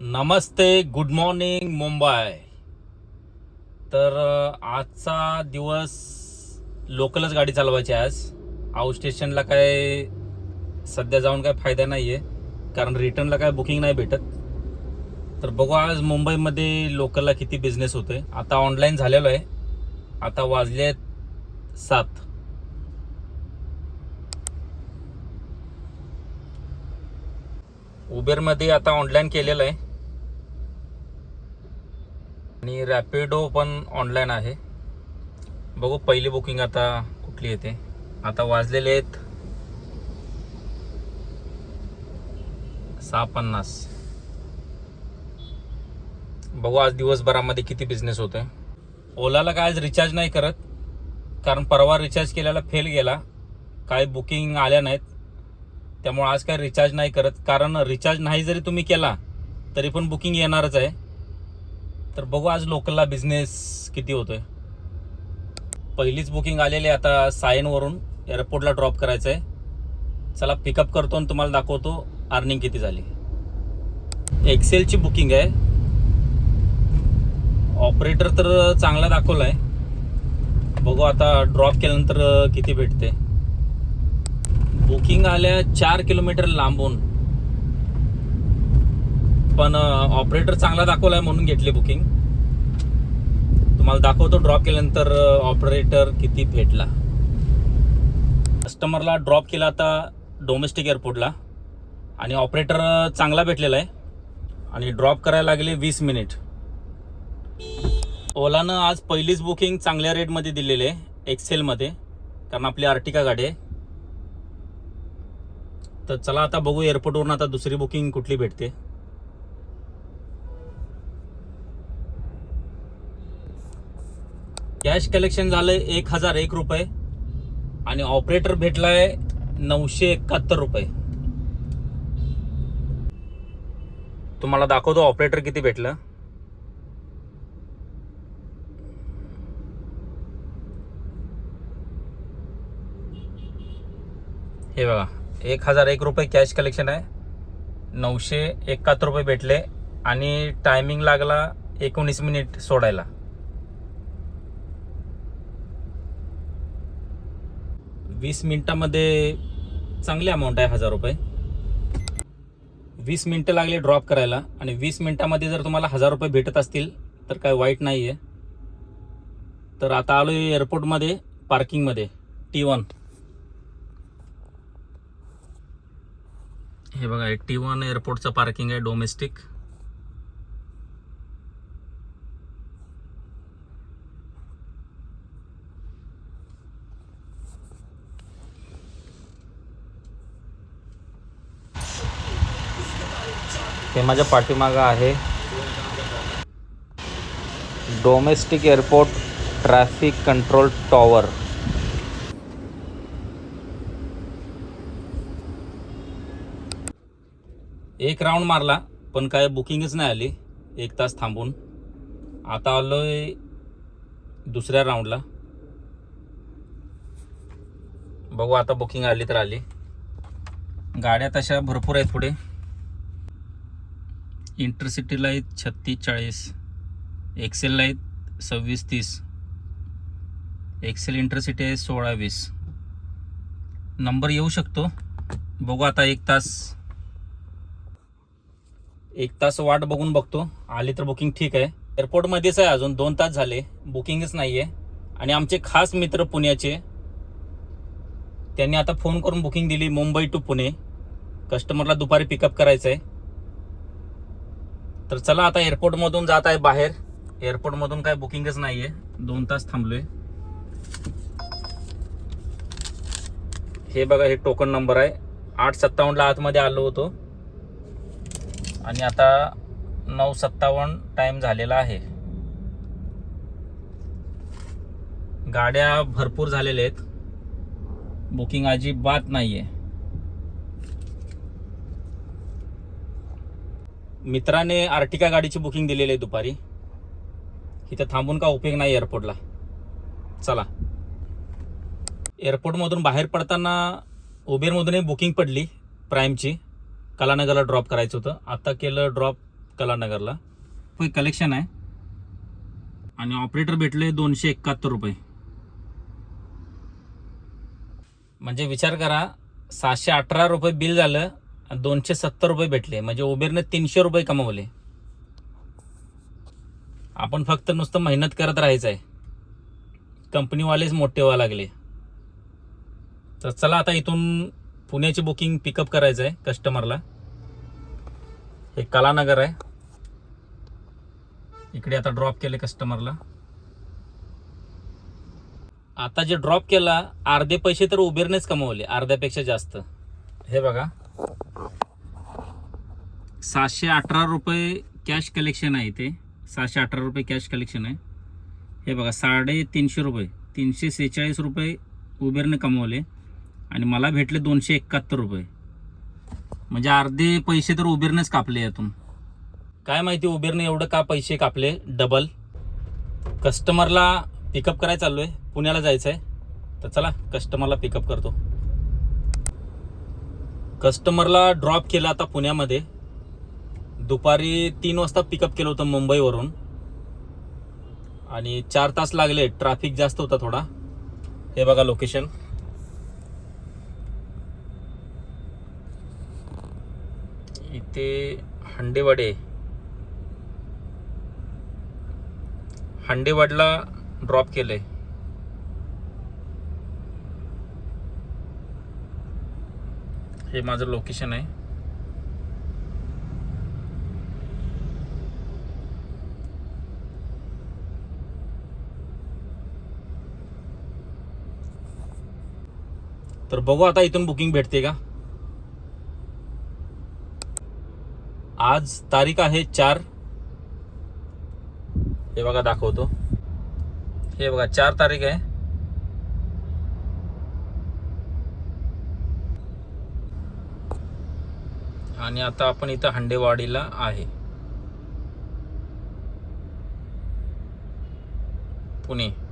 नमस्ते good morning Mumbai. तर आजचा दिवस लोकलच गाडी चालवायची आज. आउट स्टेशनला काय सध्या जाऊन काय फायदा नाही आहे कारण रिटर्नला काय बुकिंग नाही भेटत. तर बघू आज मुंबईमध्ये लोकलला किती बिझनेस होते आता ऑनलाईन झालेलो आहे. आता वाजले आहेत सात. उबेरमध्ये आता ऑनलाईन केलेलं आहे. आणि रॅपिडो पण ऑनलाईन आहे. बघू पहिली बुकिंग आता कुठली येते. आता वाजलेले आहेत सहा पन्नास बघू आज दिवसभरामध्ये किती बिझनेस होतोय. ओलाला काय आज रिचार्ज नाही करत कारण परवा रिचार्ज केलेला फेल गेला. काय बुकिंग आल्या नाहीत. त्यामुळे आज काय रिचार्ज नाही करत. कारण रिचार्ज नाही जरी तुम्ही केला तरी पण बुकिंग येणारच आहे. तर बघू आज लोकलला बिझनेस किती होतोय. पहिलीच बुकिंग आलेली आहे आता सायनवरून एअरपोर्टला ड्रॉप करायचं आहे चला पिकअप करतो आणि तुम्हाला दाखवतो अर्निंग किती झाली. एक्सेलची बुकिंग आहे. ऑपरेटर तर चांगला दाखवला आहे बघू आता ड्रॉप केल्यानंतर किती भेटते. बुकिंग आल्या चार किलोमीटर लांबून. पण ऑपरेटर चांगला दाखवला आहे म्हणून घेतली बुकिंग तुम्हाला दाखवतो ड्रॉप केल्यानंतर ऑपरेटर किती भेटला. कस्टमरला ड्रॉप केला आता डोमेस्टिक एअरपोर्टला आणि ऑपरेटर चांगला भेटलेला आहे. आणि ड्रॉप करायला लागले वीस मिनिट ओलानं आज पहिलीच बुकिंग चांगल्या रेटमध्ये दिलेली आहे एक्सेलमध्ये कारण आपली आर्टिका गाडी आहे. तर चला आता बघू एअरपोर्टवरून आता दुसरी बुकिंग कुठली भेटते. कॅश कलेक्शन झालं एक हजार एक रुपये आणि ऑपरेटर भेटला आहे नऊशे एकाहत्तर रुपये. तुम्हाला दाखवतो ऑपरेटर किती भेटलं. हे बघा एक हजार एक रुपये कॅश कलेक्शन आहे. नऊशे एकाहत्तर रुपये भेटले आणि टायमिंग लागला एकोणीस मिनिट सोडायला. वीस मिनटामध्ये चांगली अमाऊंट आहे हजार रुपये. वीस मिनटं लागले ड्रॉप करायला आणि वीस मिनटामध्ये जर तुम्हाला हजार रुपये भेटत असतील तर काय वाईट नाही आहे तर आता आलो आहे एअरपोर्टमध्ये पार्किंगमध्ये टी वन हे बघा टी वन एअरपोर्टचं पार्किंग आहे डोमेस्टिक हे माझ्या पाठीमागं आहे. Domestic airport traffic control tower एक राऊंड मारला पण काय बुकिंगच नाही आली. एक तास थांबून. आता आलोय दुसऱ्या राऊंडला बघू आता बुकिंग आली तर आली. गाड्या तशा भरपूर आहेत पुढे. इंटरसिटीला आहेत छत्तीस चाळीस एक्सेलला आहेत सव्वीस तीस एक्सेल इंटरसिटी आहे सोळा वीस नंबर येऊ शकतो? बघू आता एक तास. एक तास वाट बघून बघतो. आली तर बुकिंग ठीक आहे. एअरपोर्टमध्येच आहे अजून. दोन तास झाले. बुकिंगच नाही आहे आणि आमचे खास मित्र पुण्याचे त्यांनी आता फोन करून बुकिंग दिली मुंबई टू पुणे. कस्टमरला दुपारी पिकअप करायचं आहे तर चला आता एअरपोर्टमधून जात आहे बाहेर. एअरपोर्टमधून काय बुकिंगच नाही आहे दोन तास थांबलोय. हे बघा हे टोकन नंबर आहे. आठ सत्तावन्नला आतमध्ये आलो होतो. आणि आता नऊ सत्तावन्न टाईम झालेला आहे. गाड्या भरपूर झालेल्या आहेत. बुकिंग अजिबात नाही आहे मित्राने आर्टिका गाडीची बुकिंग दिलेली आहे दुपारी. इथं थांबून का उपयोग नाही एअरपोर्टला? चला. एअरपोर्टमधून बाहेर पडताना उबेरमधूनही बुकिंग पडली प्राईमची. कलानगरला ड्रॉप करायचं होतं. आत्ता केलं ड्रॉप कलानगरला. पण कलेक्शन आहे. आणि ऑपरेटर भेटले दोनशे एकाहत्तर रुपये. म्हणजे विचार करा सहाशे अठरा रुपये बिल झालं दोनशे सत्तर रुपये भेटले. म्हणजे उबेरने तीनशे रुपये कमवले. आपण फक्त नुसतं मेहनत करत राहायचं आहे कंपनीवालेच मोठे व्हावं लागले. तर चला आता इथून पुण्याची बुकिंग पिकअप करायचं आहे कस्टमरला हे कलानगर आहे. इकडे आता ड्रॉप केले कस्टमरला आता जे ड्रॉप केला अर्धे पैसे तर उबेरनेच कमवले अर्ध्यापेक्षा जास्त. हे बघा. सातशे अठरा रुपये कॅश कलेक्शन आहे इथे. सहाशे अठरा रुपये कॅश कलेक्शन आहे. हे बघा साडेतीनशे रुपये तीनशे सेहेचाळीस रुपये उबेरने कमवले. आणि मला भेटले दोनशे एकाहत्तर रुपये. म्हणजे अर्धे पैसे तर उबेरनेच कापले यातून. काय माहिती उबेरने एवढं का पैसे कापले? डबल कस्टमरला पिकअप करायला चाललो आहे पुण्याला जायचं आहे तर चला कस्टमरला पिकअप करतो. कस्टमरला ड्रॉप केलं आता पुण्यामध्ये. दुपारी तीन वाजता पिकअप केलं होतं मुंबईवरून. आणि चार तास लागले ट्रॅफिक जास्त होता थोडा. हे बघा लोकेशन इथे हंडेवाडे हंडेवाडला ड्रॉप केलंय. हे माझं लोकेशन आहे. तर बघू आता इथून बुकिंग भेटते का? आज तारीख आहे चार. हे बघा दाखवतो. हे बघा चार तारीख आहे. आणि आता आपण इथं हंडेवाडीला आहे. पुणे.